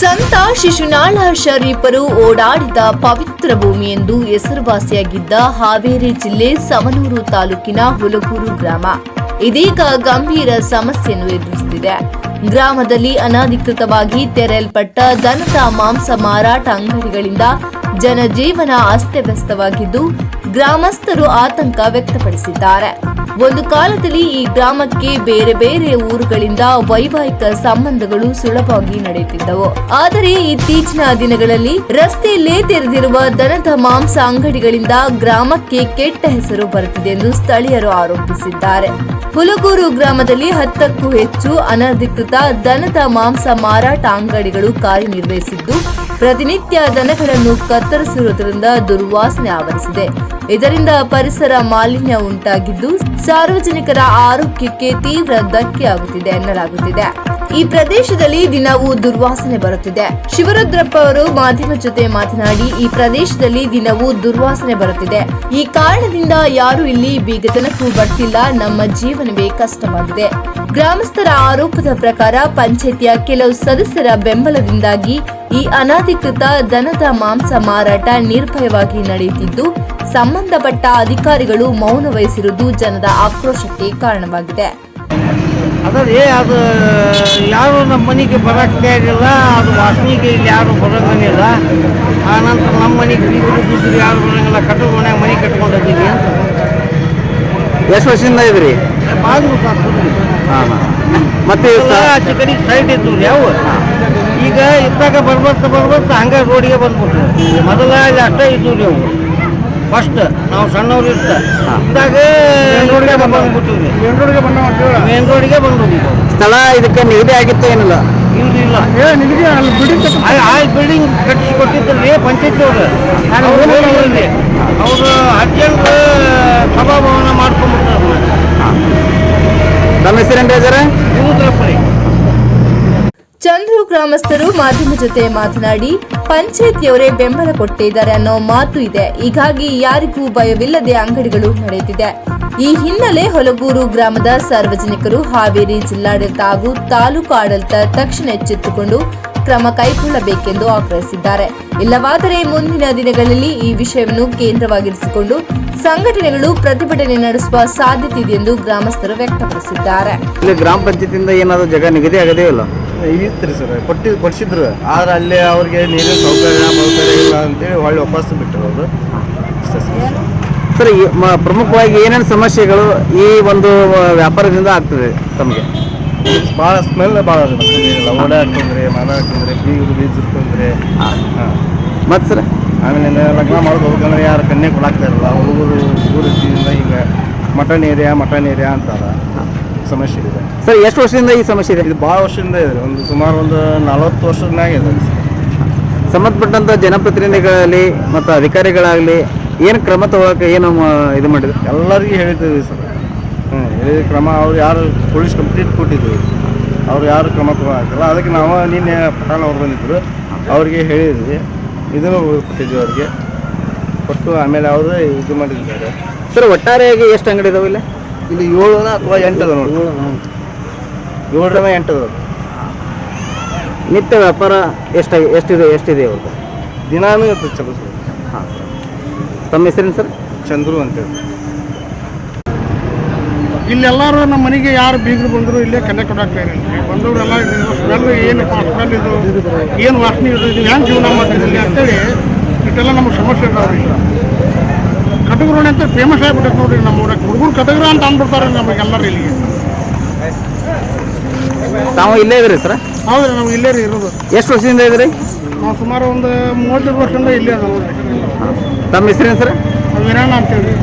ಸಂತ ಶಿಶುನಾಳ ಶರೀಫರು ಓಡಾಡಿದ ಪವಿತ್ರ ಭೂಮಿ ಎಂದು ಹೆಸರುವಾಸಿಯಾಗಿದ್ದ ಹಾವೇರಿ ಜಿಲ್ಲೆ ಸವನೂರು ತಾಲೂಕಿನ ಹುಲಗೂರು ಗ್ರಾಮ. ಇದೀಗ ಗಂಭೀರ ಸಮಸ್ಯೆಯನ್ನು ಎದುರಿಸುತ್ತಿದೆ. ಗ್ರಾಮದಲ್ಲಿ ಅನಧಿಕೃತವಾಗಿ ತೆರೆಯಲ್ಪಟ್ಟ ದನದ ಮಾಂಸ ಮಾರಾಟ ಅಂಗಡಿಗಳಿಂದ ಜನಜೀವನ ಅಸ್ತವ್ಯಸ್ತವಾಗಿದ್ದು, ಗ್ರಾಮಸ್ಥರು ಆತಂಕ ವ್ಯಕ್ತಪಡಿಸಿದ್ದಾರೆ. ಒಂದು ಕಾಲದಲ್ಲಿ ಈ ಗ್ರಾಮಕ್ಕೆ ಬೇರೆ ಬೇರೆ ಊರುಗಳಿಂದ ವೈವಾಹಿಕ ಸಂಬಂಧಗಳು ಸುಲಭವಾಗಿ ನಡೆಯುತ್ತಿದ್ದವು. ಆದರೆ ಇತ್ತೀಚಿನ ದಿನಗಳಲ್ಲಿ ರಸ್ತೆಯಲ್ಲೇ ತೆರೆದಿರುವ ದನದ ಮಾಂಸ ಅಂಗಡಿಗಳಿಂದ ಗ್ರಾಮಕ್ಕೆ ಕೆಟ್ಟ ಹೆಸರು ಬರುತ್ತಿದೆ ಎಂದು ಸ್ಥಳೀಯರು ಆರೋಪಿಸಿದ್ದಾರೆ. ಹುಲಗೂರು ಗ್ರಾಮದಲ್ಲಿ ಹತ್ತಕ್ಕೂ ಹೆಚ್ಚು ಅನಧಿಕೃತ ದನದ ಮಾಂಸ ಮಾರಾಟ ಅಂಗಡಿಗಳು ಕಾರ್ಯನಿರ್ವಹಿಸಿದ್ದು, ಪ್ರತಿನಿತ್ಯ ದನಗಳನ್ನು ಕತ್ತರಿಸಿರುವುದರಿಂದ ದುರ್ವಾಸನೆ ಆವರಿಸಿದೆ. ಇದರಿಂದ ಪರಿಸರ ಮಾಲಿನ್ಯ ಉಂಟಾಗಿದ್ದು ಸಾರ್ವಜನಿಕರ ಆರೋಗ್ಯಕ್ಕೆ ತೀವ್ರ ಧಕ್ಕೆ ಆಗುತ್ತಿದೆ ಎನ್ನಲಾಗುತ್ತಿದೆ. ಈ ಪ್ರದೇಶದಲ್ಲಿ ದಿನವೂ ದುರ್ವಾಸನೆ ಬರುತ್ತಿದೆ. ಶಿವರುದ್ರಪ್ಪ ಅವರು ಮಾಧ್ಯಮ ಜೊತೆ ಮಾತನಾಡಿ, ಈ ಪ್ರದೇಶದಲ್ಲಿ ದಿನವೂ ದುರ್ವಾಸನೆ ಬರುತ್ತಿದೆ. ಈ ಕಾರಣದಿಂದ ಯಾರು ಇಲ್ಲಿ ಬೀಗತನಕ್ಕೂ ಬರ್ತಿಲ್ಲ. ನಮ್ಮ ಜೀವನವೇ ಕಷ್ಟವಾಗಿದೆ. ಗ್ರಾಮಸ್ಥರ ಆರೋಪದ ಪ್ರಕಾರ ಪಂಚಾಯತಿಯ ಕೆಲವು ಸದಸ್ಯರ ಬೆಂಬಲದಿಂದಾಗಿ ಈ ಅನಧಿಕೃತ ದನದ ಮಾಂಸ ಮಾರಾಟ ನಿರ್ಭಯವಾಗಿ ನಡೆಯುತ್ತಿದ್ದು, ಸಂಬಂಧಪಟ್ಟ ಅಧಿಕಾರಿಗಳು ಮೌನ ವಹಿಸಿರುವುದು ಜನರ ಆಕ್ರೋಶಕ್ಕೆ ಕಾರಣವಾಗಿದೆ. ಅದೇ ಅದು ಯಾರು ನಮ್ಮ ಮನೆಗೆ ಬರೋಕ್ಕೆ ತಯಾರಿಲ್ಲ ಅದು ವಾಸನೆಗೆ ಇಲ್ಲಿ ಯಾರು ಬರೋಂಗಿಲ್ಲ ಆ ನಂತರ ನಮ್ಮ ಮನೆಗೆ ಯಾರು ಬರೋಂಗಿಲ್ಲ ಕಟ್ಟಡ ಮನೆಯಾಗ ಮನೆ ಕಟ್ಕೊಂಡಿದ್ದೀವಿ ಅಂತ. ಎಷ್ಟು ವರ್ಷದಿಂದ ಇದ್ರಿ ಹಾಂ ಹಾಂ. ಮತ್ತೆ ಸ- ಆಚೆ ಕಡೆ ಸೈಡ್ ಇದ್ದು ಯಾವ? ಈಗ ಇದ್ದಾಗ ಬರ್ಬರ್ತ ಬರ್ಬರ್ತ ಹಂಗ ರೋಡಿಗೆ ಬಂದ್ಬಿಟ್ರು. ಮೊದಲ ಇಲ್ಲಿ ಅಷ್ಟೇ ಇದ್ದು ನೀವು. ಅವು ಫಸ್ಟ್ ನಾವು ಸಣ್ಣವ್ರು ಇರ್ತ. ಇದ್ದಾಗ ರೋಡಿಗೆ ಬಂದ್ಬಿಟ್ಟಿವಿ ಮೇನ್ ರೋಡಿಗೆ ಬಂದ ಮೇನ್ ರೋಡಿಗೆ ಬಂದ್ಬಿಟ್ಟಿವಿ ಸ್ಥಳ ಇದಕ್ಕೆ ನಿಗದಿ ಆಗಿತ್ತು ಏನಿಲ್ಲ? ಇಲ್ಲ ಇಲ್ಲ ಆ- ಆ ಬಿಲ್ಡಿಂಗ್ ಕಟ್ಟಿಸಿ ಕೊಟ್ಟಿದ್ದಲ್ಲಿ ಪಂಚಾಯತಿ ಅವರು. ಅವರು ಅರ್ಜೆಂಟ್ ಸಭಾಭವನ ಮಾಡ್ಕೊಂಡ್ಬಿಟ್ರು ನಮ್ಮ ಹೆಸರೇನು ಬೇಜಾರ ಇವುದ್ರಪ್ಪರಿ ಚಂದ್ರು ಗ್ರಾಮಸ್ಥರು ಮಾಧ್ಯಮ ಜೊತೆ ಮಾತನಾಡಿ ಪಂಚಾಯತಿಯವರೇ ಬೆಂಬಲ ಕೊಟ್ಟಿದ್ದಾರೆ ಅನ್ನೋ ಮಾತು ಇದೆ. ಹೀಗಾಗಿ ಯಾರಿಗೂ ಭಯವಿಲ್ಲದೆ ಅಂಗಡಿಗಳು ನಡೆಯುತ್ತಿದೆ. ಈ ಹಿನ್ನೆಲೆ ಹೊಲಗೂರು ಗ್ರಾಮದ ಸಾರ್ವಜನಿಕರು ಹಾವೇರಿ ಜಿಲ್ಲಾಡಳಿತ ಹಾಗೂ ತಾಲೂಕು ಆಡಳಿತ ತಕ್ಷಣ ಎಚ್ಚೆತ್ತುಕೊಂಡು ಕ್ರಮ ಕೈಗೊಳ್ಳಬೇಕೆಂದು ಆಗ್ರಹಿಸಿದ್ದಾರೆ. ಇಲ್ಲವಾದರೆ ಮುಂದಿನ ದಿನಗಳಲ್ಲಿ ಈ ವಿಷಯವನ್ನು ಕೇಂದ್ರವಾಗಿರಿಸಿಕೊಂಡು ಸಂಘಟನೆಗಳು ಪ್ರತಿಭಟನೆ ನಡೆಸುವ ಸಾಧ್ಯತೆ ಇದೆ ಎಂದು ಗ್ರಾಮಸ್ಥರು ವ್ಯಕ್ತಪಡಿಸಿದ್ದಾರೆ. ಇಲ್ಲಿ ಗ್ರಾಮ ಪಂಚಾಯತಿಯಿಂದ ಏನಾದರೂ ಜಗ ನಿಗದಿ ಆಗದೇ ಇಲ್ಲ? ಇತ್ತು ಸರ್ ಕೊಟ್ಟಿ ಕೊಡಿಸಿದ್ರು. ಆದ್ರೆ ಅಲ್ಲಿ ಅವ್ರಿಗೆ ನೀರಿನ ಸೌಕರ್ಯ ಸೌಕರ್ಯ ಇಲ್ಲ ಅಂತೇಳಿ ಒಳ್ಳೆ ವಾಪಸ್ ಬಿಟ್ಟಿರೋದು. ಅವರು ಸರ್. ಸರ್ ಈ ಮ- ಪ್ರಮುಖವಾಗಿ ಏನೇನು ಸಮಸ್ಯೆಗಳು ಈ ಒಂದು ವ್ಯಾಪಾರದಿಂದ ಆಗ್ತದೆ ತಮಗೆ? ಭಾಳ ಸ್ಮೆಲ್ ಭಾಳ ಓಡ ಹಾಕಿದ್ರೆ ಮನ ಬೀಗರು ಬೀಜ ತೊಂದರೆ ಹಾಂ. ಮತ್ತೆ ಸರ್? ಆಮೇಲೆ ಲಗ್ನ ಮಾಡೋದು ಹೋಗ್ಬೇಕಂದ್ರೆ ಯಾರು ಕನ್ಯೆ ಕೊಡಾಕ್ತಾ ಇರಲ್ಲ. ಹುಡುಗರು ಊರಿದ್ದಿಂದ ಈಗ ಮಟನ್ ಏರಿಯಾ ಮಟನ್ ಏರಿಯಾ ಅಂತಾರ. ಸಮಸ್ಯೆ ಇದೆ. ಸರ್ ಎಷ್ಟು ವರ್ಷದಿಂದ ಈ ಸಮಸ್ಯೆ ಇದೆ? ಇದು ಭಾಳ ವರ್ಷದಿಂದ ಇದೆ. ಒಂದು ಸುಮಾರು ಒಂದು ನಲವತ್ತು ವರ್ಷದ ಮ್ಯಾಗ ಇದೆ. ಸಂಬಂಧಪಟ್ಟಂತ ಜನಪ್ರತಿನಿಧಿಗಳಲ್ಲಿ ಮತ್ತು ಅಧಿಕಾರಿಗಳಾಗಲಿ ಏನು ಕ್ರಮ ತಗೊಳಕ್ಕೆ ಏನು ಇದು ಮಾಡಿದ್ರು? ಎಲ್ಲರಿಗೂ ಹೇಳಿದ್ದೀವಿ ಸರ್. ಹ್ಞೂ ಹೇಳಿದ ಕ್ರಮ ಅವ್ರು ಯಾರು ಪೊಲೀಸ್ ಕಂಪ್ಲೇಂಟ್ ಕೊಟ್ಟಿದ್ರು. ಅವ್ರು ಯಾರು ಕ್ರಮ ಹಾಕಲ್ಲ. ಅದಕ್ಕೆ ನಾವು ನಿನ್ನೆ ಪಟಾಣ ಅವ್ರು ಬಂದಿದ್ರು. ಅವ್ರಿಗೆ ಹೇಳಿದ್ವಿ. ಇದನ್ನು ಕೊಟ್ಟಿದ್ವಿ ಅವ್ರಿಗೆ. ಕೊಟ್ಟು ಆಮೇಲೆ ಅವರು ಇದು ಮಾಡಿದ್ದಾರೆ. ಸರ್ ಒಟ್ಟಾರೆಯಾಗಿ ಎಷ್ಟು ಅಂಗಡಿ ಇದಾವೆ ಇಲ್ಲಿ? ಇಲ್ಲಿ ಏಳು ಅಥವಾ ಎಂಟು ಅದ ನೋಡಿ ಏಳರನ ಎಂಟು ಅದಾವ ನಿತ್ಯ ವ್ಯಾಪಾರ ಎಷ್ಟು ಎಷ್ಟಿದೆ ಎಷ್ಟಿದೆ ಅವ್ರದ್ದು? ದಿನಾನೂ ಇರ್ತದೆ ಚಲೋ ಸರ್. ಹಾಂ ಸರ್. ತಮ್ಮ ಹೆಸರೇನು ಸರ್? ಚಂದ್ರು ಅಂತೇಳಿ. ಇಲ್ಲೆಲ್ಲರೂ ನಮ್ಮ ಮನೆಗೆ ಯಾರು ಬೀಗರು ಬಂದರು ಇಲ್ಲೇ ಕನೆಕ್ಟ್ ಇರಲಿ ಬಂದವರೆಲ್ಲ ಸ್ಮೆಲ್ ಏನು ಸ್ಮೆಲ್ ಇದು ಏನು ವಾಸನೆ ಇದು ಇದು ಹೆಂಗೆ ಜೀವನ ಮಾಡ್ತಿದ್ದಿಲ್ಲ ಅಂತೇಳಿ ಇಷ್ಟೆಲ್ಲ ನಮಗೆ ಸಮಸ್ಯೆ ಇದಾವ್ರಿ ಕಟಗುರು ಅಂತ ಫೇಮಸ್ ಆಗಿಬಿಟ್ಟೈತೆ ನೋಡ್ರಿ ನಮ್ಮ ಊರಾಗ. ಹುಡುಗರು ಕಟಗರ ಅಂತ ಅಂದ್ಬಿಡ್ತಾರೆ ನಮಗೆಲ್ಲರೂ ಇಲ್ಲಿಗೆ ತಾವು ಇಲ್ಲೇ ಇದ್ರಿ ಸರ್? ಹೌದ್ರಿ ನಾವು ಇಲ್ಲೇ ರೀ ಇರೋದು. ಎಷ್ಟು ವರ್ಷದಿಂದ ಇದ್ರಿ ನಾವು ಸುಮಾರು ಒಂದು ಮೂವತ್ತೆರಡು ವರ್ಷದಿಂದ ಇಲ್ಲೇ ಅದ ನೋಡ್ರಿ. ತಮ್ಮ ಹೆಸರೇನು ಸರ್? ವೀರಣ್ಣ ಅಂತೇಳಿ.